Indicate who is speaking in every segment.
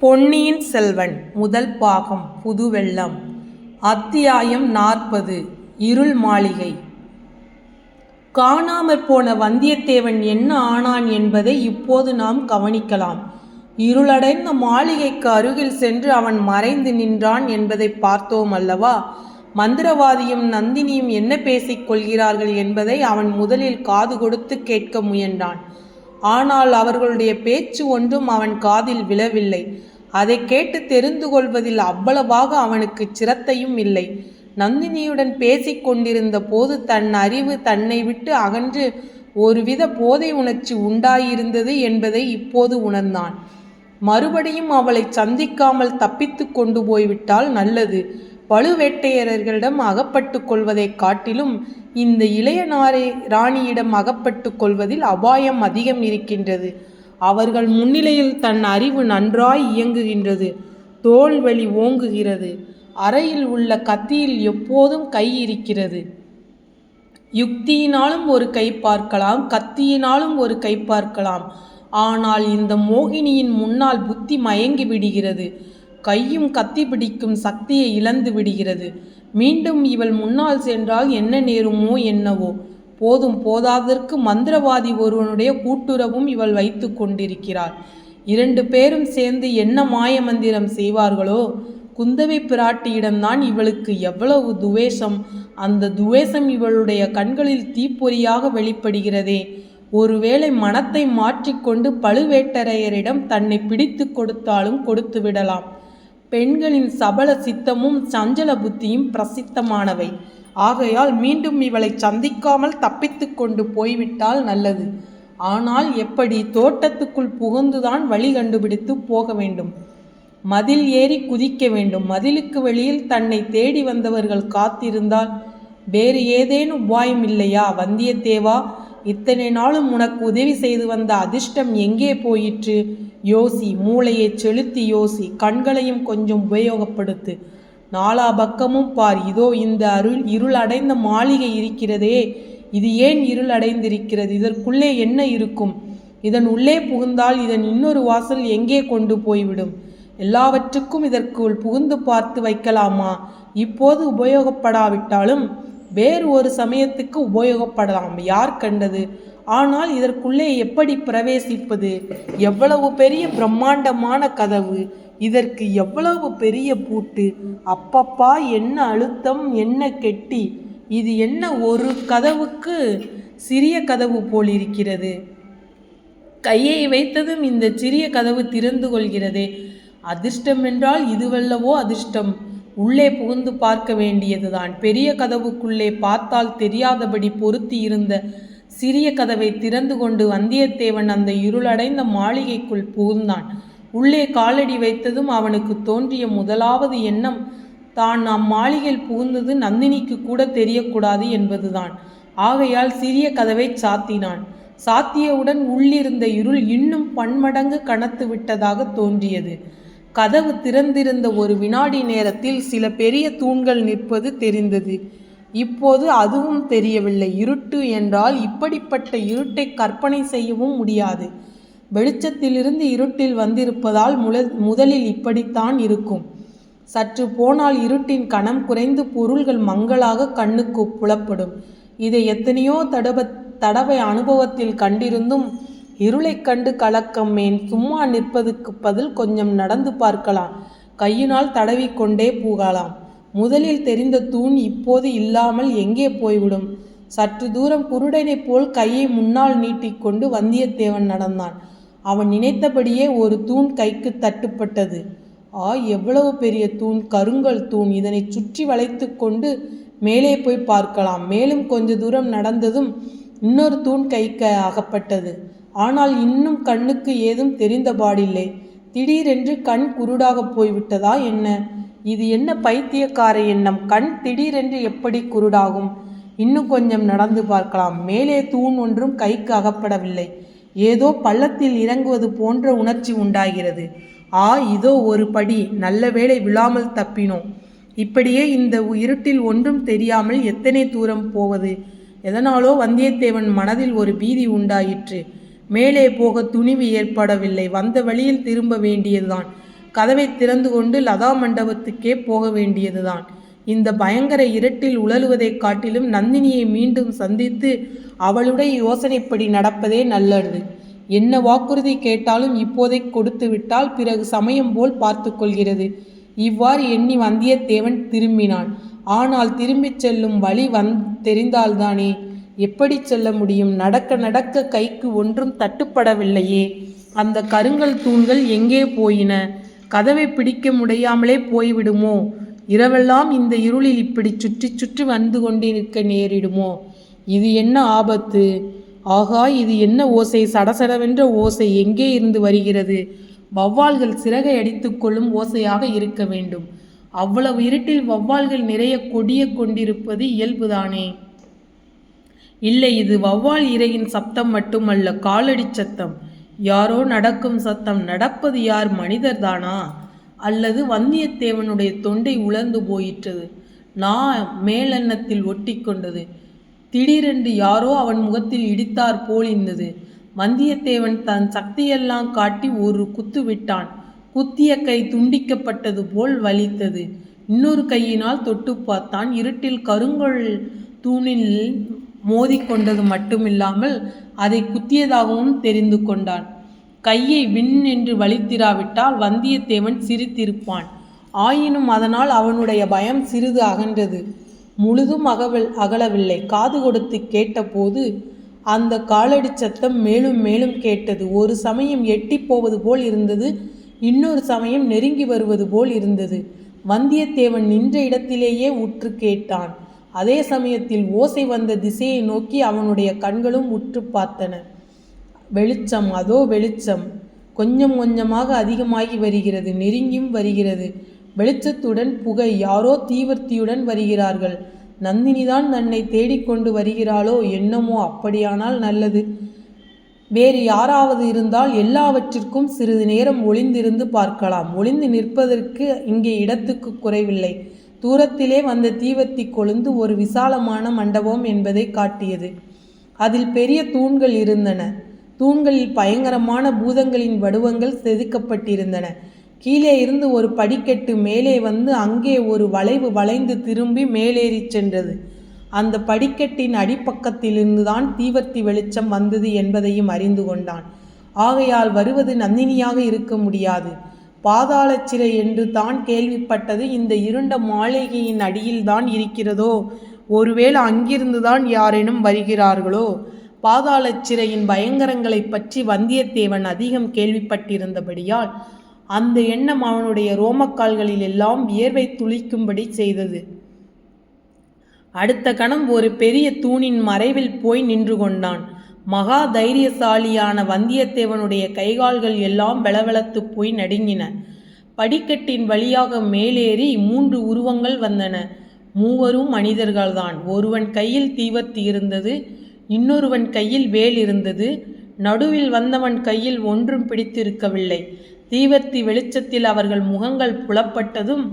Speaker 1: பொன்னியின் செல்வன் முதல் பாகம் புதுவெள்ளம். அத்தியாயம் நாற்பது இருள் மாளிகை. காணாமற் போன வந்தியத்தேவன் என்ன ஆனான் என்பதை இப்போது நாம் கவனிக்கலாம். இருளடைந்த மாளிகைக்கு அருகில் சென்று அவன் மறைந்து நின்றான் என்பதை பார்த்தோம் அல்லவா? மந்திரவாதியும் நந்தினியும் என்ன பேசிக் கொள்கிறார்கள் என்பதை அவன் முதலில் காது கொடுத்து கேட்க முயன்றான். ஆனால் அவர்களுடைய பேச்சு ஒன்றும் அவன் காதில் விழவில்லை. அதை கேட்டு தெரிந்து கொள்வதில் அவ்வளவாக அவனுக்கு சிரத்தையும் இல்லை. நந்தினியுடன் பேசிக்கொண்டிருந்த போது தன் அறிவு தன்னை விட்டு அகன்று ஒருவித போதை உணர்ச்சி உண்டாயிருந்தது என்பதை இப்போது உணர்ந்தான். மறுபடியும் அவளை சந்திக்காமல் தப்பித்து கொண்டு போய்விட்டால் நல்லது. பழுவேட்டையரர்களிடம் அகப்பட்டு கொள்வதைக் காட்டிலும் இந்த இளையனாரே ராணியிடம் அகப்பட்டு கொள்வதில் அபாயம் அதிகம் இருக்கின்றது. அவர்கள் முன்னிலையில் தன் அறிவு நன்றாய் இயங்குகின்றது. தோல் வலி ஓங்குகிறது. அறையில் உள்ள கத்தியில் எப்போதும் கை இருக்கிறது. யுக்தியினாலும் ஒரு கை பார்க்கலாம் கத்தியினாலும் ஒரு கை பார்க்கலாம். ஆனால் இந்த மோகினியின் முன்னால் புத்தி மயங்கி விடுகிறது. கையும் கத்தி பிடிக்கும் சக்தியை இழந்து விடுகிறது. மீண்டும் இவள் முன்னால் சென்றால் என்ன நேருமோ என்னவோ. போதும் போதாதற்கு மந்திரவாதி ஒருவனுடைய கூட்டுறவும் இவள் வைத்து கொண்டிருக்கிறாள். இரண்டு பேரும் சேர்ந்து என்ன மாய மந்திரம் செய்வார்களோ? குந்தவை பிராட்டியிடம்தான் இவளுக்கு எவ்வளவு துவேஷம். அந்த துவேஷம் இவளுடைய கண்களில் தீப்பொறியாக வெளிப்படுகிறதே. ஒருவேளை மனத்தை மாற்றிக்கொண்டு பழுவேட்டரையரிடம் தன்னை பிடித்து கொடுத்தாலும் கொடுத்து விடலாம் பெண்களின் சபல சித்தமும் சஞ்சல புத்தியும் பிரசித்தமானவை. ஆகையால் மீண்டும் இவளை சந்திக்காமல் தப்பித்து கொண்டு போய்விட்டால் நல்லது. ஆனால் எப்படி தோட்டத்துக்குள் புகுந்துதான் வழி கண்டுபிடித்து போக வேண்டும்? மதில் ஏறி குதிக்க வேண்டும். மதிலுக்கு வெளியில் தன்னை தேடி வந்தவர்கள் காத்திருந்தால் வேறு ஏதேனும் உபாயம் இல்லையா வந்தியத்தேவா? இத்தனை நாளும் உனக்கு உதவி செய்து வந்த அதிர்ஷ்டம் எங்கே போயிற்று? யோசி மூளையை செலுத்தி யோசி கண்களையும் கொஞ்சம் உபயோகப்படுத்து. நாலா பக்கமும் பார் இதோ இந்த அருள் இருள் அடைந்த மாளிகை இருக்கிறதே. இது ஏன் இருள் அடைந்திருக்கிறது இதற்குள்ளே என்ன இருக்கும்? இதன் உள்ளே புகுந்தால் இதன் இன்னொரு வாசல் எங்கே கொண்டு போய்விடும்? எல்லாவற்றுக்கும் இதற்குள் புகுந்து பார்த்து வைக்கலாமா? இப்போது உபயோகப்படாவிட்டாலும் வேறு ஒரு சமயத்துக்கு உபயோகப்படலாம். யார் கண்டது? ஆனால் இதற்குள்ளே எப்படி பிரவேசிப்பது? எவ்வளவு பெரிய பிரம்மாண்டமான கதவு? இதற்கு எவ்வளவு பெரிய பூட்டு? அப்பப்பா என்ன அழுத்தம் என்ன கெட்டி? இது என்ன ஒரு கதவுக்கு சிறிய கதவு போல் இருக்கிறது? கையை வைத்ததும் இந்த சிறிய கதவு திறந்து கொள்கிறதே. அதிர்ஷ்டம் என்றால் இதுவல்லவோ அதிர்ஷ்டம். உள்ளே புகுந்து பார்க்க வேண்டியதுதான். பெரிய கதவுக்குள்ளே பார்த்தால் தெரியாதபடி பொருத்தி இருந்த சிறிய கதவை திறந்து கொண்டு வந்தியத்தேவன் அந்த இருளடைந்த மாளிகைக்குள் புகுந்தான். உள்ளே காலடி வைத்ததும் அவனுக்கு தோன்றிய முதலாவது எண்ணம் தான் அம்மாளிகையில் புகுந்தது நந்தினிக்கு கூட தெரியக்கூடாது என்பதுதான். ஆகையால் சிறிய கதவை சாத்தினான். சாத்தியவுடன் உள்ளிருந்த இருள் இன்னும் பன்மடங்கு கனத்து விட்டதாக தோன்றியது. கதவு திறந்திருந்த ஒரு வினாடி நேரத்தில் சில பெரிய தூண்கள் நிற்பது தெரிந்தது. இப்போது அதுவும் தெரியவில்லை. இருட்டு என்றால் இப்படிப்பட்ட இருட்டை கற்பனை செய்யவும் முடியாது. வெளிச்சத்திலிருந்து இருட்டில் வந்திருப்பதால் முல முதலில் இப்படித்தான் இருக்கும். சற்று போனால் இருட்டின் கணம் குறைந்து பொருள்கள் மங்களாக கண்ணுக்கு புலப்படும். இதை எத்தனையோ தடவ தடவை அனுபவத்தில் கண்டிருந்தும் இருளைக் கண்டு கலக்கம் மேன். சும்மா நிற்பதுக்கு பதில் கொஞ்சம் நடந்து பார்க்கலாம். கையினால் தடவிக்கொண்டே போகலாம். முதலில் தெரிந்த தூண் இப்போது இல்லாமல் எங்கே போய்விடும்? சற்று தூரம் குருடனைப் போல் கையை முன்னால் நீட்டிக்கொண்டு வந்தியத்தேவன் நடந்தான். அவன் நினைத்தபடியே ஒரு தூண் கைக்கு தட்டுப்பட்டது. ஆ எவ்வளவு பெரிய தூண் கருங்கல் தூண். இதனை சுற்றி வளைத்து கொண்டு மேலே போய் பார்க்கலாம். மேலும் கொஞ்ச தூரம் நடந்ததும் இன்னொரு தூண் கைக்கு அகப்பட்டது. ஆனால் இன்னும் கண்ணுக்கு ஏதும் தெரிந்தபாடில்லை திடீரென்று கண் குருடாக போய்விட்டதா என்ன? இது என்ன பைத்தியக்கார எண்ணம்? கண் திடீரென்று எப்படி குருடாகும்? இன்னும் கொஞ்சம் நடந்து பார்க்கலாம். மேலே தூண் ஒன்றும் கைக்கு அகப்படவில்லை. ஏதோ பள்ளத்தில் இறங்குவது போன்ற உணர்ச்சி உண்டாகிறது. ஆ இதோ ஒரு படி. நல்ல வேளை விழாமல் தப்பினோம். இப்படியே இந்த இருட்டில் ஒன்றும் தெரியாமல் எத்தனை தூரம் போவது? எதனாலோ வந்தியத்தேவன் மனதில் ஒரு பீதி உண்டாயிற்று. மேலே போக துணிவு ஏற்படவில்லை. வந்த வழியில் திரும்ப வேண்டியதுதான். கதவை திறந்து கொண்டு லதா மண்டபத்துக்கே போக வேண்டியதுதான். இந்த பயங்கர இருட்டில் உழலுவதைக் காட்டிலும் நந்தினியை மீண்டும் சந்தித்து அவளுடைய யோசனைப்படி நடப்பதே நல்லது. என்ன வாக்குறுதி கேட்டாலும் இப்போதை கொடுத்து விட்டால் பிறகு சமயம் போல் பார்த்து கொள்கிறது. இவ்வாறு எண்ணி வந்தியத்தேவன் திரும்பினான். ஆனால் திரும்பிச் செல்லும் வழி வந் தெரிந்தால்தானே. எப்படி செல்ல முடியும்? நடக்க நடக்க கைக்கு ஒன்றும் தட்டுப்படவில்லையே. அந்த கருங்கல் தூண்கள் எங்கே போயின? கதவை பிடிக்க முடியாமலே போய்விடுமோ? இரவெல்லாம் இந்த இருளில் இப்படி சுற்றி சுற்றி வந்து கொண்டிருக்க நேரிடுமோ? இது என்ன ஆபத்து? ஆகா இது என்ன ஓசை? சடசடவென்ற ஓசை எங்கே இருந்து வருகிறது? வௌவால்கள் சிறகை அடித்துக்கொள்ளும் ஓசையாக இருக்க வேண்டும். அவ்வளவு இருட்டில் வௌவால்கள் நிறைய கொடிய கொண்டிருப்பது இயல்புதானே. இல்லை இது வௌவால் இறையின் சப்தம் மட்டுமல்ல காலடி சத்தம். யாரோ நடக்கும் சத்தம் நடப்பது யார் மனிதர்தானா? அல்லது வந்தியத்தேவனுடைய தொண்டை உலர்ந்து போயிற்றது நான் மேலெண்ணத்தில் ஒட்டி கொண்டது. திடீரென்று யாரோ அவன் முகத்தில் இடித்தார் போல் இருந்தது. வந்தியத்தேவன் தன் சக்தியெல்லாம் காட்டி ஒரு குத்து விட்டான். குத்திய கை துண்டிக்கப்பட்டது போல் வலித்தது. இன்னொரு கையினால் தொட்டு பார்த்தான். இருட்டில் கருங்கொள் தூணில் மோதிக்கொண்டது மட்டுமில்லாமல் அதை குத்தியதாகவும் தெரிந்து கொண்டான். கையை விண் என்று வலித்திராவிட்டால் வந்தியத்தேவன் சிரித்திருப்பான். ஆயினும் அதனால் அவனுடைய பயம் சிறிது அகன்றது. முழுதும் அகவல் அகலவில்லை. காது கொடுத்து கேட்டபோது அந்த காலடி சத்தம் மேலும் மேலும் கேட்டது. ஒரு சமயம் எட்டி போவது போல் இருந்தது. இன்னொரு சமயம் நெருங்கி வருவது போல் இருந்தது. வந்தியத்தேவன் நின்ற இடத்திலேயே உற்று கேட்டான். அதே சமயத்தில் ஓசை வந்த திசையை நோக்கி அவனுடைய கண்களும் உற்று பார்த்தன. வெளிச்சம் அதோ வெளிச்சம். கொஞ்சம் கொஞ்சமாக அதிகமாகி வருகிறது நெருங்கியும் வருகிறது. வெளிச்சத்துடன் புகை யாரோ தீவர்த்தியுடன் வருகிறார்கள். நந்தினிதான் தன்னை தேடிக்கொண்டு வருகிறாளோ என்னமோ அப்படியானால் நல்லது. வேறு யாராவது இருந்தால் எல்லாவற்றிற்கும் சிறிது நேரம் ஒளிந்திருந்து பார்க்கலாம். ஒளிந்து நிற்பதற்கு இங்கே இடத்துக்கு குறைவில்லை. தூரத்திலே வந்த தீவர்த்தி கொழுந்து ஒரு விசாலமான மண்டபம் என்பதை காட்டியது. அதில் பெரிய தூண்கள் இருந்தன. தூண்களில் பயங்கரமான பூதங்களின் வடிவங்கள் செதுக்கப்பட்டிருந்தன. கீழே இருந்து ஒரு படிக்கட்டு மேலே வந்து அங்கே ஒரு வளைவு வளைந்து திரும்பி மேலேறிச் சென்றது. அந்த படிக்கட்டின் அடிப்பக்கத்திலிருந்து தான் தீவர்த்தி வெளிச்சம் வந்தது என்பதையும் அறிந்து கொண்டான். ஆகையால் வருவது நந்தினியாக இருக்க முடியாது. பாதாள சிறை என்று தான் கேள்விப்பட்டது. இந்த இருண்ட மாளிகையின் அடியில்தான் இருக்கிறதோ? ஒருவேளை அங்கிருந்துதான் யாரேனும் வருகிறார்களோ? பாதாள சிறையின் பயங்கரங்களை பற்றி வந்தியத்தேவன் அதிகம் கேள்விப்பட்டிருந்தபடியால் அந்த எண்ணம் அவனுடைய ரோமக்கால்களில் எல்லாம் வியர்வை துளிக்கும்படி செய்தது. அடுத்த கணம் ஒரு பெரிய தூணின் மறைவில் போய் நின்று கொண்டான். மகா தைரியசாலியான வந்தியத்தேவனுடைய கைகால்கள் எல்லாம் வெளவெளத்து போய் நடுங்கின. படிக்கட்டின் வழியாக மேலேறி மூன்று உருவங்கள் வந்தன. மூவரும் மனிதர்கள்தான். ஒருவன் கையில் தீவர்த்தி இருந்தது இன்னொருவன் கையில் வேல் இருந்தது. நடுவில் வந்தவன் கையில் ஒன்றும் பிடித்திருக்கவில்லை. தீவர்த்தி வெளிச்சத்தில் அவர்கள் முகங்கள் புலப்பட்டதும்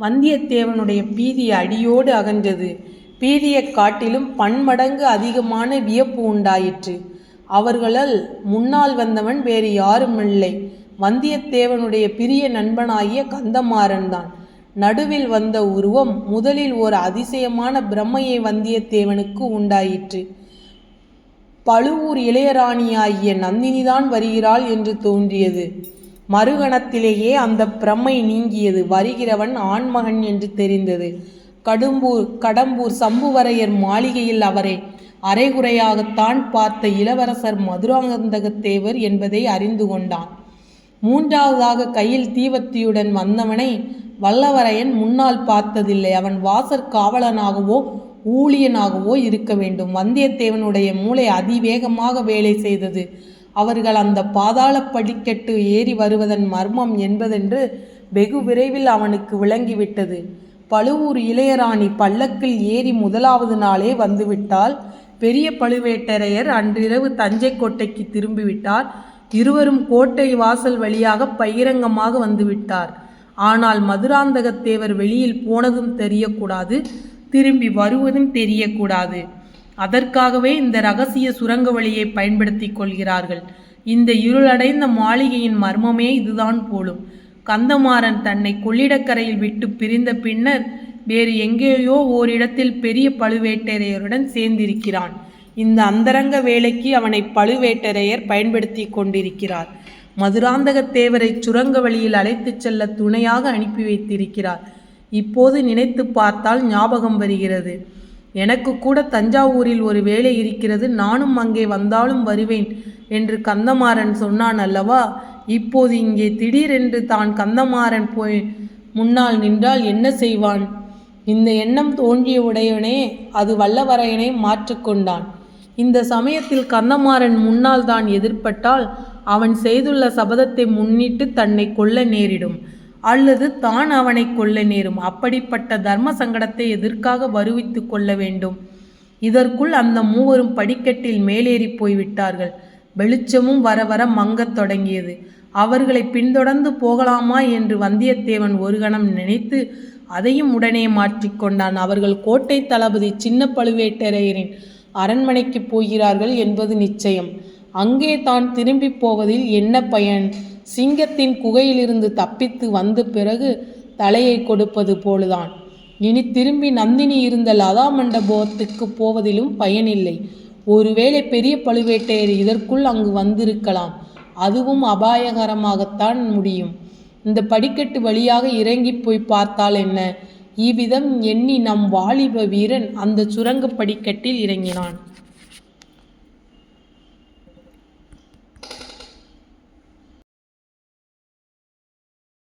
Speaker 1: வந்தியத்தேவனுடைய பீதி அடியோடு அகன்றது. பீதியைக் காட்டிலும் பன்மடங்கு அதிகமான வியப்பு உண்டாயிற்று. அவர்களால் முன்னால் வந்தவன் வேறு யாருமில்லை. வந்தியத்தேவனுடைய பிரிய நண்பனாகிய கந்தமாறன் தான். நடுவில் வந்த உருவம் முதலில் ஒரு அதிசயமான பிரம்மையை வந்தியத்தேவனுக்கு உண்டாயிற்று. பழுவூர் இளையராணியாகிய நந்தினிதான் வருகிறாள் என்று தோன்றியது. மறுகணத்திலேயே அந்த பிரம்மை நீங்கியது. வருகிறவன் ஆண்மகன் என்று தெரிந்தது. கடும்பூர் கடம்பூர் சம்புவரையர் மாளிகையில் அவரை. அரைகுறையாகத்தான் பார்த்த இளவரசர் மதுராந்தகத்தேவர் என்பதை அறிந்து கொண்டான். மூன்றாவதாக கையில் தீவத்தியுடன் வந்தவனை வல்லவரையன் முன்னால் பார்த்ததில்லை. அவன் வாசற் காவலனாகவோ ஊழியனாகவோ இருக்க வேண்டும். வந்தியத்தேவனுடைய மூளை அதிவேகமாக வேலை செய்தது. அவர்கள் அந்த பாதாள படிக்கட்டு ஏறி வருவதன் மர்மம் என்பதென்று வெகு விரைவில் அவனுக்கு விளங்கிவிட்டது. பழுவூர் இளையராணி பல்லக்கில் ஏறி முதலாவது நாளே வந்துவிட்டால் பெரிய பழுவேட்டரையர் அன்றிரவு தஞ்சை கோட்டைக்கு திரும்பிவிட்டார். இருவரும் கோட்டை வாசல் வழியாக பகிரங்கமாக வந்துவிட்டார். ஆனால் மதுராந்தகத்தேவர் வெளியில் போனதும் தெரியக்கூடாது திரும்பி வருவதும் தெரியக்கூடாது. அதற்காகவே இந்த ரகசிய சுரங்க வழியை பயன்படுத்தி கொள்கிறார்கள். இந்த இருளடைந்த மாளிகையின் மர்மமே இதுதான் போலும். கந்தமாறன் தன்னை கொள்ளிடக்கரையில் விட்டு பிரிந்த பின்னர் வேறு எங்கேயோ ஓரிடத்தில் பெரிய பழுவேட்டரையருடன் சேர்ந்திருக்கிறான். இந்த அந்தரங்க வேலைக்கு அவனை பழுவேட்டரையர் பயன்படுத்தி கொண்டிருக்கிறார். மதுராந்தகத்தேவரை சுரங்க வழியில் அழைத்துச் செல்ல துணையாக அனுப்பி வைத்திருக்கிறார். இப்போது நினைத்து பார்த்தால் ஞாபகம் வருகிறது. எனக்கு கூட தஞ்சாவூரில் ஒரு வேலை இருக்கிறது. நானும் அங்கே வந்தாலும் வருவேன் என்று கந்தமாறன் சொன்னான் அல்லவா? இப்போது இங்கே திடீரென்று தான் கந்தமாறன் போய் முன்னால் நின்றால் என்ன செய்வான்? இந்த எண்ணம் தோன்றிய உடையவனே அது வல்லவரையனை மாற்றிக்கொண்டான் இந்த சமயத்தில் கந்தமாறன் முன்னால் தான் எதிர்ப்பட்டால் அவன் செய்துள்ள சபதத்தை முன்னிட்டு தன்னை கொல்ல நேரிடும். அல்லது தான் அவனை கொல்ல நேரும். அப்படிப்பட்ட தர்ம சங்கடத்தை எதிர்க்காக வருவித்து கொள்ள வேண்டும்? இதற்குள் அந்த மூவரும் படிக்கட்டில் மேலேறி போய்விட்டார்கள். வெளிச்சமும் வர வர மங்கத் தொடங்கியது. அவர்களை பின்தொடர்ந்து போகலாமா என்று வந்தியத்தேவன் ஒரு கணம் நினைத்து அதையும் உடனே மாற்றிக்கொண்டான் அவர்கள் கோட்டை தளபதி சின்ன பழுவேட்டரையரின் அரண்மனைக்கு போகிறார்கள் என்பது நிச்சயம். அங்கே தான் திரும்பி போவதில் என்ன பயன்? சிங்கத்தின் குகையிலிருந்து தப்பித்து வந்த பிறகு தலையை கொடுப்பது போலுதான். இனி திரும்பி நந்தினி இருந்த லதா மண்டபத்துக்கு போவதிலும் பயனில்லை. ஒருவேளை பெரிய பழுவேட்டையர் இதற்குள் அங்கு வந்திருக்கலாம். அதுவும் அபாயகரமாகத்தான் முடியும். இந்த படிக்கட்டு வழியாக இறங்கி போய் பார்த்தால் என்ன? இவ்விதம் எண்ணி நம் வாலிப வீரன் அந்த சுரங்க படிக்கட்டில் இறங்கினான்.